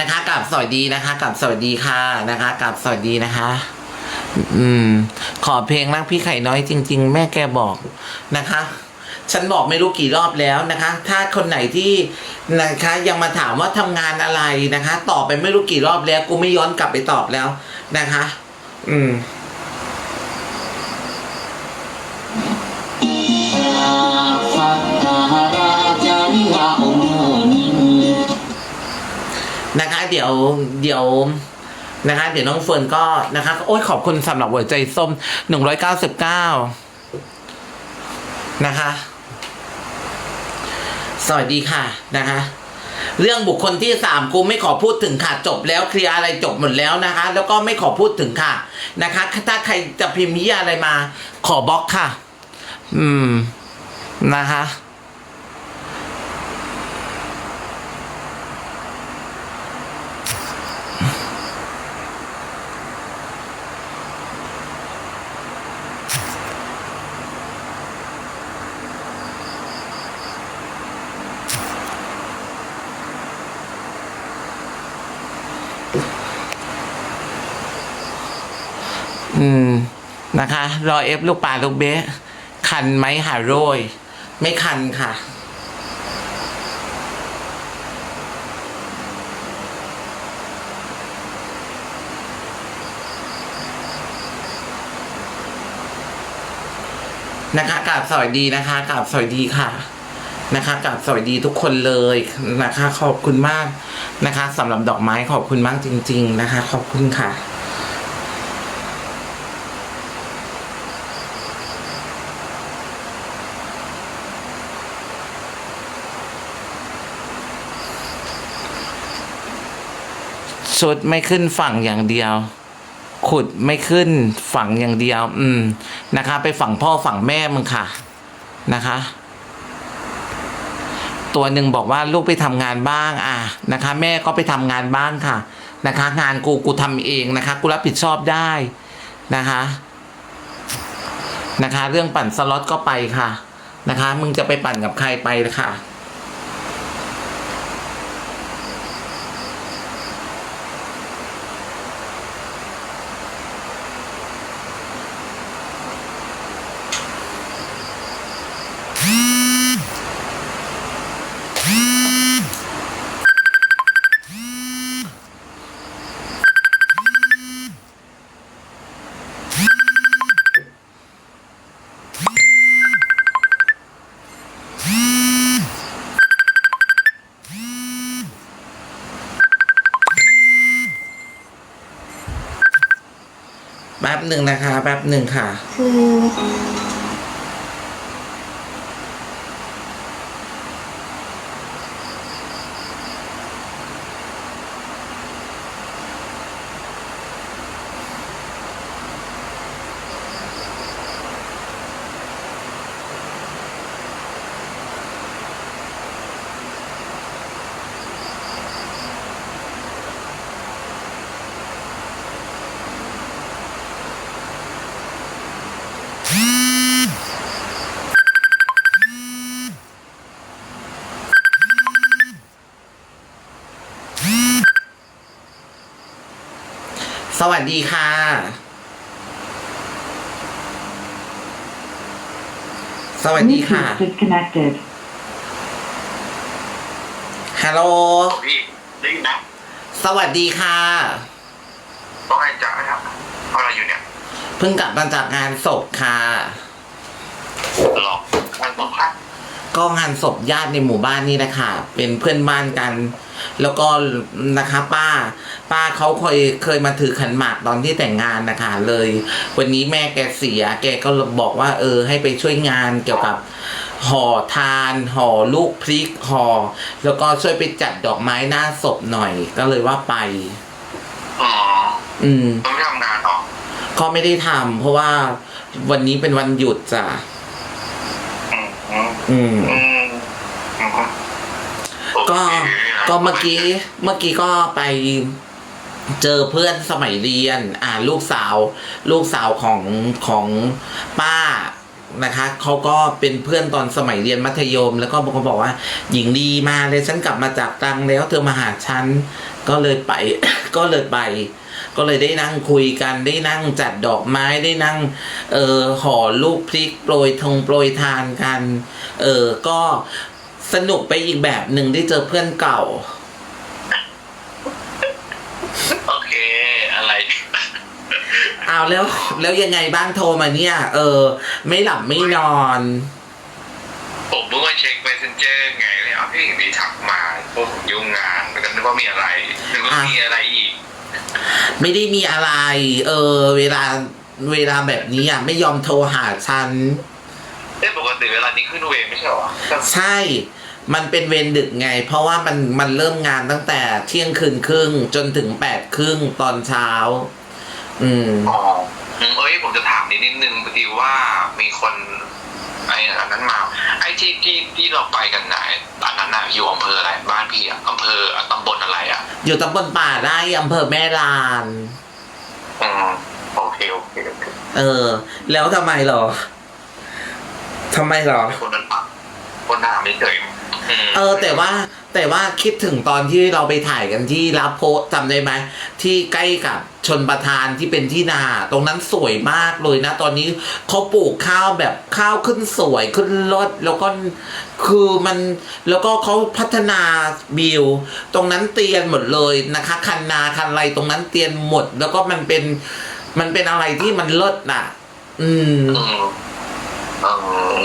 นะคะกับสวัสดีนะคะกับสวัสดีค่ะนะคะกับสวัสดีนะคะ อืม ขอเพลงรักพี่ไข่น้อยจริง ๆ แม่แกบอกนะคะ ฉันบอกไม่รู้กี่รอบแล้วนะคะ ถ้าคนไหนที่นะคะ ยังมาถามว่าทำงานอะไรนะคะตอบไปไม่รู้กี่รอบแล้ว กูไม่ย้อนกลับไปตอบแล้วนะคะ อืมน นะคะ เดี๋ยวเดี๋ยวนะคะ เดี๋ยวน้องเฟิร์นก็นะคะ โอ้ยขอบคุณสำหรับหัวใจส้มหนึ่งร้อยเก้าสิบเก้านะคะ สวัสดีค่ะนะคะเรื่องบุคคลที่สามกูไม่ขอพูดถึงค่ะจบแล้วเคลียร์อะไรจบหมดแล้วนะคะ แล้วก็ไม่ขอพูดถึงค่ะนะคะ ถ้าใครจะพิมพ์ยี่อะไรมา ขอบล็อกค่ะ อืมนะคะ นะคะ รอเอฟลูกปลาลูกเบ๊ะคันไหมหาโรย ไม่คันค่ะ นะคะกราบสวัสดีนะคะกราบสวัสดีค่ะนะคะกราบสวัสดีทุกคนเลยนะคะ ขอบคุณมากนะคะสำหรับดอกไม้ขอบคุณมากจริง ๆ นะคะ ขอบคุณค่ะ ชุดไม่ขึ้นฝั่งอย่างเดียว ขุดไม่ขึ้นฝั่งอย่างเดียว อืมนะคะ ไปฝั่งพ่อฝั่งแม่มึงค่ะ นะคะ ตัวหนึ่งบอกว่าลูกไปทำงานบ้าง อะนะคะ แม่ก็ไปทำงานบ้านค่ะ นะคะ งานกูกูทำเองนะคะ กูรับผิดชอบได้นะคะ นะคะ เรื่องปั่นสล็อตก็ไปค่ะ นะคะ มึงจะไปปั่นกับใครไปค่ะ แป๊บหนึ่งนะคะ แป๊บหนึ่งค่ะ คือ สวัสดีค่ะ สวัสดีค่ะ Bluetooth disconnected. ฮัลโหลพี่ได้ยินนะสวัสดีค่ะ ต้องให้จ่ายครับเพราะอะไรอยู่เนี่ย เพิ่งกลับมาจากงานศพค่ะ หลอกมันบอกว่า ก็งานศพญาติในหมู่บ้านนี่นะคะเป็นเพื่อนบ้านกัน แล้วก็นะคะป้า ป้าเขาเคยเคยมาถือขันหมากตอนที่แต่งงานนะคะเลย วันนี้แม่แกเสีย แกก็บอกว่า เออ ให้ไปช่วยงานเกี่ยวกับห่อทานห่อลูกพริกห่อแล้วก็ช่วยไปจัดดอกไม้หน้าศพหน่อย ก็เลยว่าไป อ๋อ อืมต้องไม่ทำงานหรอก็ไม่ได้ทำเพราะว่าวันนี้เป็นวันหยุดจ้ะ อืม อืมอืมอืมอืมโอเคก็ ก็เมื่อกี้ เมื่อกี้ก็ไปเจอเพื่อนสมัยเรียน อ่า ลูกสาว ลูกสาวของของป้านะคะเขาก็เป็นเพื่อนตอนสมัยเรียนมัธยม แล้วก็เขาบอกว่า หญิงดีมาเลยฉันกลับมาจากตรังแล้วเธอมาหาฉัน ก็เลยไป ก็เลยไป ก็เลยได้นั่งคุยกันได้นั่งจัดดอกไม้ได้นั่งเออห่อลูกพริกโปรยทงโปรยทานกัน เออก็สนุกไปอีกแบบหนึ่งได้เจอเพื่อนเก่า โอเคอะไรเอาแล้วแล้วยังไงบ้างโทรมาเนี่ย เออ ไม่หลับไม่นอน ผมเพิ่งมาเช็ค messenger ไงเลยเอาพี่มีทักมาพวกผมยุ่งงานแล้วก็นึกว่ามีอะไรนึกว่าอะมีอะไรอีก ไม่ได้มีอะไร เออ เวลาเวลาแบบนี้อะไม่ยอมโทรหาฉันเอ้ปกติเวลานี้ขึ้นเวรไม่ใช่เหรอใช่ มันเป็นเวรดึกไง เพราะว่ามันมันเริ่มงานตั้งแต่เที่ยงคืนครึ่งจนถึงแปดครึ่งตอนเช้า อืมอ๋ออืมเอ้ยผมจะถามนิดนึงพอดีว่ามีคน ไอ้อันนั้นมา ไอ้ที่ที่ที่เราไปกันไหนอันนั้นน่ะอยู่อำเภออะไร บ้านพี่อะอำเภอตำบลอะไรอะอยู่ตำบลป่าได้อำเภอแม่ลาน อืมโอเคโอเคโอเคเออ แล้วทำไมเหรอทำไมเหรอคนนั้นปะคนหน้าไม่เคยม เออแต่ว่าแต่ว่าคิดถึงตอนที่เราไปถ่ายกันที่ลาโพจำได้ไหมที่ใกล้กับชนประทานที่เป็นที่นา ตรงนั้นสวยมากเลยนะ ตอนนี้เขาปลูกข้าวแบบข้าวขึ้นสวยขึ้นรดแล้วก็คือมันแล้วก็เขาพัฒนาบิวตรงนั้นเตียนหมดเลยนะคะ คันนาคันไรตรงนั้นเตียนหมด แล้วก็มันเป็นมันเป็นอะไรที่มันเลิศน่ะ อืมอืมอืม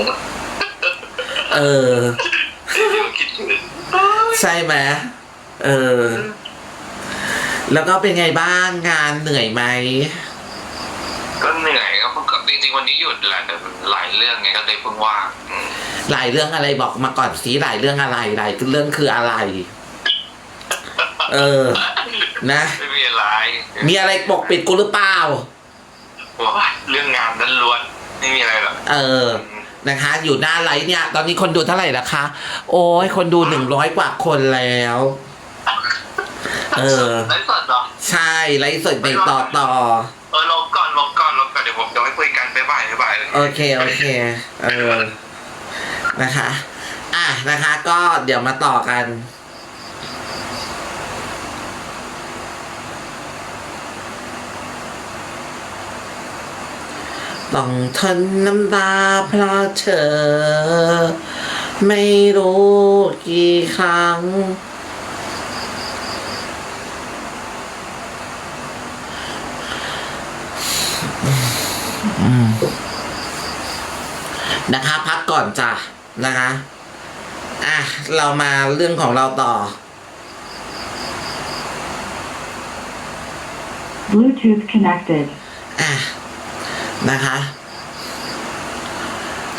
เออคิดถึง ใช่ไหมเออ แล้วก็เป็นไงบ้างงานเหนื่อยไหม ก็เหนื่อยก็จริงๆวันนี้หยุดแหละแต่มันหลายเรื่องไงก็เลยเพิ่งว่างอืมหลายเรื่องอะไรบอกมาก่อนสิหลายเรื่องอะไรหลายเรื่องคืออะไร เออ นะ ไม่มีอะไรมีอะไรปกปิดกูหรือเปล่าว้ายเรื่องงานนั้นล้วนไม่มีอะไรหรอกเออ นะคะ อยู่หน้าไลฟ์เนี่ย ตอนนี้คนดูเท่าไหร่ละคะ โอ้ยคนดูหนึ่งร้อยกว่าคนแล้ว เออ ไลฟ์สดเหรอใช่ไลฟ์สดในต่อต่อ เออลงก่อนลงก่อนลงก่อนเดี๋ยวผมจะไม่คุยกันบ๊ายบายบ๊ายบายโอเค โอเค เออ นะคะ อะนะคะ ก็เดี๋ยวมาต่อกัน ต้องทนน้ำตาเพราะเธอ ไม่รู้กี่ครั้ง นะคะ พักก่อนจ้ะ นะคะ อะ เรามาเรื่องของเราต่อ Bluetooth connected. อะ นะคะ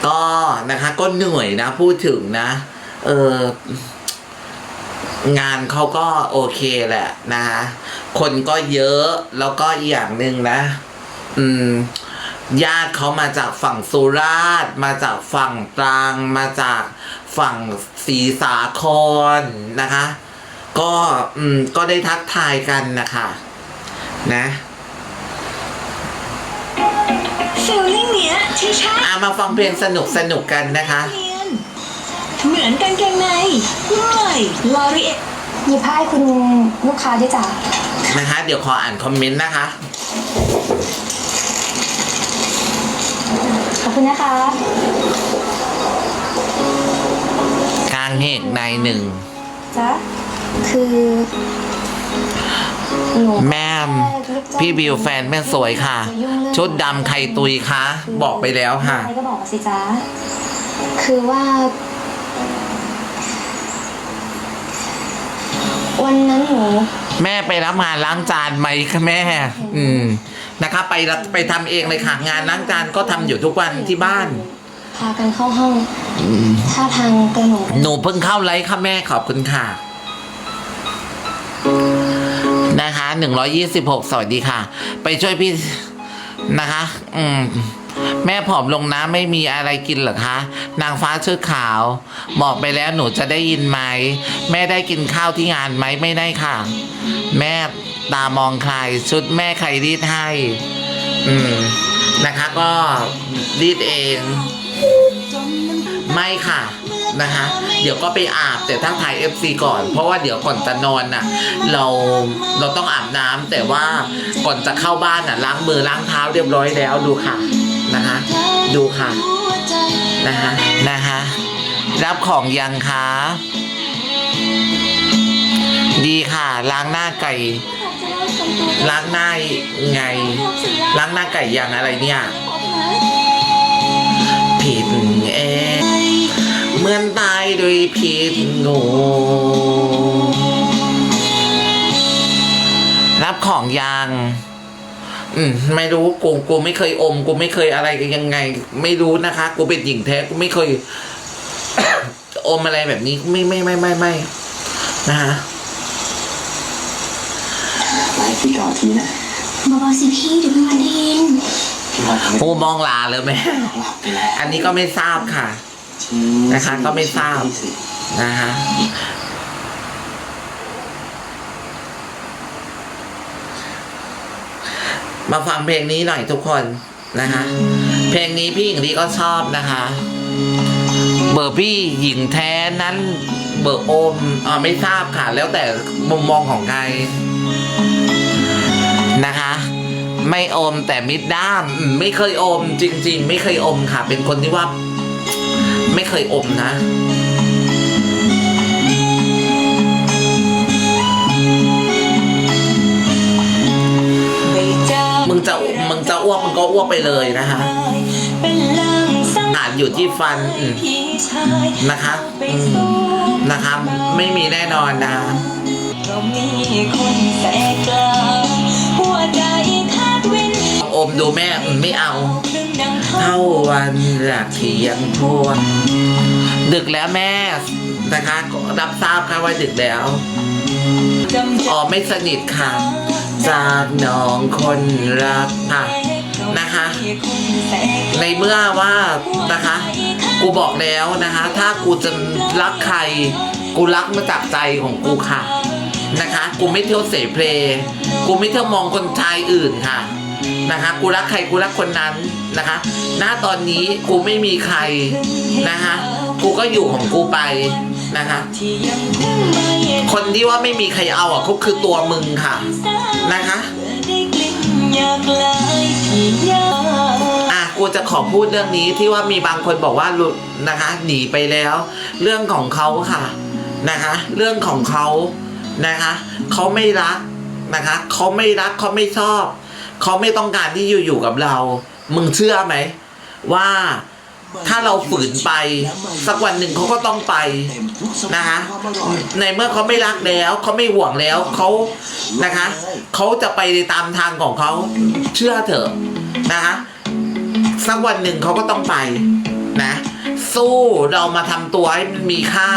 ก็นะคะก็เหนื่อยนะ พูดถึงนะ เอองานเขาก็โอเคแหละนะคะคนก็เยอะแล้วก็อีกอย่างหนึ่งนะ อืมญาติเขามาจากฝั่งสุราษฎร์มาจากฝั่งตรัง มาจากฝั่งศรีสาครนะคะ ก็อืมก็ได้ทักทายกันนะคะ นะ ฟีลลิ่งเนี้ยใช่ใช่อะมาฟังเพลงสนุกสนุกกันนะคะเรียนเหมือนกางเกงในนุ่มหน่อยลอรีเอหยิบผ้าให้คุณลูกค้าด้วยจ้ะนะคะ เดี๋ยวขออ่านคอมเมนต์นะคะ ขอบคุณนะคะ กลางเหกในหนึ่งจ๊ะคือหนูแม่ ม พี่บิวแฟนแม่สวยค่ะ ชุดดำไข่ตุยคะ บอกไปแล้วค่ะใครก็บอกมาสิจ๊ะคือว่า วันนั้นหนูแม่ไปรับงานล้างจานไหมคะแม่ อืมนะคะไปรับไปทำเองเลยค่ะ งานล้างจานก็ทำอยู่ทุกวันที่บ้าน พากันเข้าห้องท่าทางกระหนูหนูเพิ่งเข้าไลฟ์ค่ะแม่ขอบคุณค่ะ นะคะหนึ่งร้อยี่สิบหกสวัสดีค่ะ ไปช่วยพี่นะคะ อืมแม่ผอมลงนะไม่มีอะไรกินหรอคะ นางฟ้าชุดขาว บอกไปแล้วหนูจะได้ยินไหม แม่ได้กินข้าวที่งานไหมไม่ได้ค่ะ แม่ตามองใครชุดแม่ใครรีดให้ อืมนะคะก็รีดเอง ไม่ค่ะ นะคะเดี๋ยวก็ไปอาบแต่ถ้าถ่าย FC ก่อน เพราะว่าเดี๋ยวก่อนจะนอนน่ะ เราเราต้องอาบน้ำแต่ว่าก่อนจะเข้าบ้านน่ะล้างมือล้างเท้าเรียบร้อยแล้วดูค่ะนะคะดูค่ะนะคะนะคะรับของยังคะดีค่ะ ล้างหน้าไก่ล้างหน้าไง ล้างหน้าไก่ยังอะไรเนี่ย ผิดเอง เหมือนตายโดยผิดงูรับของยังอืมไม่รู้กูกูไม่เคยอม กูไม่เคยอะไรกันยังไง ไม่รู้นะคะ กูเป็นหญิงแท้กูไม่เคย อมอะไรแบบนี้ไม่ไม่ไม่ไม่ไม่นะคะไลฟ์พี่ก่อนทีนะเบาๆสิพี่เดี๋ยวพี่วันได้ยิน พี่ว่าทำให้กูมองลาเลยไหมน้องหลับไปแล้ว อันนี้ก็ไม่ทราบค่ะ นะคะก็ไม่ทราบสินะคะมาฟังเพลงนี้หน่อยทุกคนนะคะ เพลงนี้พี่หญิงลีก็ชอบนะคะ เบอร์พี่หญิงแท้นั้น เบอร์โอมอ่าไม่ทราบค่ะ แล้วแต่มุมมองของใครนะคะ ไม่อมแต่มิดด้ามอืมไม่เคยอมจริง ๆ ไม่เคยอมค่ะ เป็นคนที่ว่า ไม่เคยอมนะมึงจะมึงจะอ้วกมึงก็อ้วกไปเลยนะคะเป็นลางสังอาจอยู่ที่ฟันอืมพี่ชายนะคะอืมนะคะไม่มีแน่นอนนะเรามีคนแสกกลางหัวใจคาดวินอมดูแม่อืมไม่เอาครึ่งดัง เท่าวันรักเที่ยงทวนดึกแล้วแม่นะคะก็รับทราบค่ะว่าดึกแล้วอ๋อไม่สนิทค่ะ จากน้องคนรักค่ะนะคะ ในเมื่อว่านะคะ กูบอกแล้วนะคะ ถ้ากูจะรักใคร กูรักมาจากใจของกูค่ะนะคะ กูไม่เที่ยวเสเพลกูไม่เที่ยวมองคนชายอื่นค่ะ นะคะ กูรักใครกูรักคนนั้น นะคะณตอนนี้กูไม่มีใครนะคะ กูก็อยู่ของกูไปนะคะ คนที่ว่าไม่มีใครเอาอะเขาคือตัวมึงค่ะนะคะอะกูจะขอพูดเรื่องนี้ที่ว่ามีบางคนบอกว่าหลุดนะคะหนีไปแล้ว เรื่องของเขาค่ะนะคะ เรื่องของเขานะคะเขาไม่รักนะคะเขาไม่รักเขาไม่ชอบ เขาไม่ต้องการที่อยู่อยู่กับเรา มึงเชื่อไหม ว่าถ้าเราฝืนไป สักวันหนึ่งเขาก็ต้องไปนะคะในเมื่อเขาไม่รักแล้วเขาไม่ห่วงแล้วเขานะคะเขาจะไปตามทางของเขาเชื่อเถอะนะคะสักวันหนึ่งเขาก็ต้องไปนะสู้เรามาทำตัวให้มันมีค่า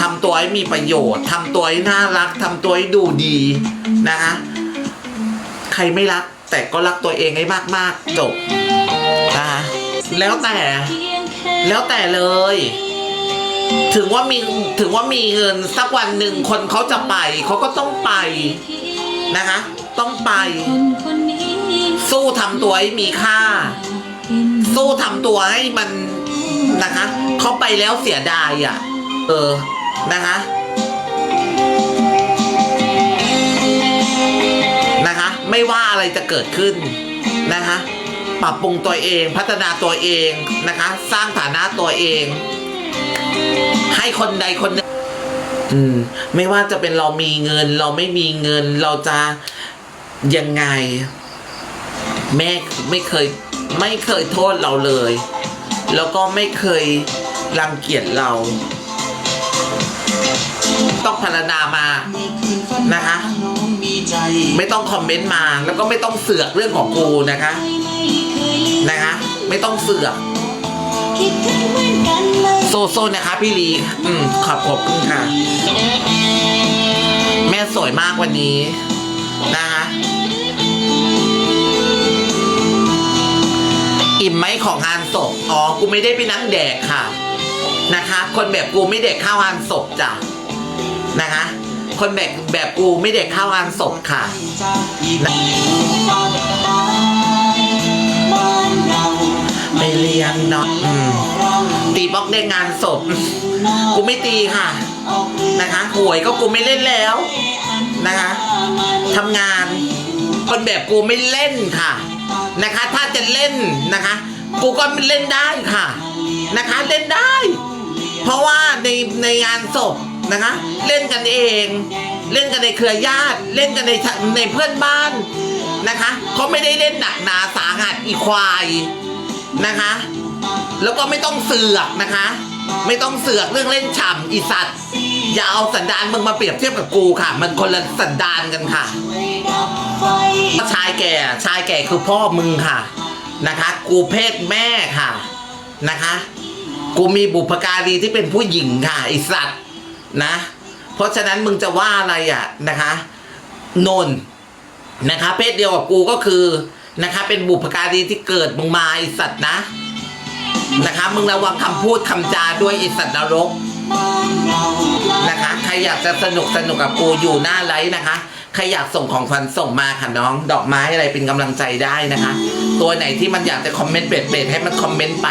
ทำตัวให้มีประโยชน์ทำตัวให้น่ารักทำตัวให้ดูดีนะคะใครไม่รัก แต่ก็รักตัวเองให้มากๆจบนะคะแล้วแต่ แล้วแต่เลย ถึงว่ามีถึงว่ามีเงินสักวันหนึ่งคนเขาจะไปเขาก็ต้องไปนะคะ ต้องไป สู้ทำตัวให้มีค่า สู้ทำตัวให้มันนะคะเขาไปแล้วเสียดายอะ เออนะคะ ไม่ว่าอะไรจะเกิดขึ้นนะคะปรับปรุงตัวเองพัฒนาตัวเองนะคะ สร้างฐานะตัวเอง ให้คนใดคนหนึ่งอืม ไม่ว่าจะเป็นเรามีเงิน เราไม่มีเงิน เราจะยังไง แม่ไม่เคย ไม่เคยโทษเราเลย แล้วก็ไม่เคยรังเกียจเรา ต้องพรรณนามานะคะ ไม่ต้องคอมเมนต์มาแล้วก็ไม่ต้องเสือกเรื่องของกูนะคะนะคะ ไม่ต้องเสือกคิดถึงเหมือนโซโซนะคะพี่ลีอืมขอบขอบคุณค่ะ แม่สวยมากวันนี้นะคะอิ่มไหมของงานศพ อ๋อ กูไม่ได้ไปนั่งแดกค่ะ นะคะ คนแบบกูไม่เด็กข้าวงานศพจ้ะ นะคะ คนแบบแบบกูไม่เด็กข้าวงานศพค่ะมองไปเรียนเนาะอืมตีบล็อกได้งานศพ กูไม่ตีค่ะ นะคะหวยก็กูไม่เล่นแล้วนะคะทำงาน คนแบบกูไม่เล่นค่ะ นะคะ ถ้าจะเล่นนะคะ กูก็เล่นได้ค่ะ นะคะเล่นได้ เพราะว่าในในงานศพ นะคะ เล่นกันเอง เล่นกันในเครือญาติ เล่นกันในในเพื่อนบ้านนะคะเขาไม่ได้เล่นหนักหนาสาหัสอีควายนะคะ แล้วก็ไม่ต้องเสือกนะคะ ไม่ต้องเสือกเรื่องเล่นฉ่ำอีสัตว์ อย่าเอาสันดานมึงมาเปรียบเทียบกับกูค่ะ มันคนละสันดานกันค่ะชายแก่ชายแก่คือพ่อมึงค่ะนะคะ กูเพศแม่ค่ะนะคะ กูมีบุพการีที่เป็นผู้หญิงค่ะไอสัตว์ นะ เพราะฉะนั้นมึงจะว่าอะไรอะนะคะนนนะคะ เพศเดียวกับกูก็คือนะคะ เป็นบุพการีที่เกิดมึงมาไอสัตว์นะ นะคะ มึงระวังคำพูดคำจาด้วยไอสัตว์นรกนะคะ ใครอยากจะสนุกสนุกกับกูอยู่หน้าไลฟ์นะคะ ใครอยากส่งของขวัญส่งมาค่ะน้อง ดอกไม้อะไรเป็นกำลังใจได้นะคะ ตัวไหนที่มันอยากจะคอมเมนต์เบ็ดเบ็ดให้มันคอมเมนต์ไป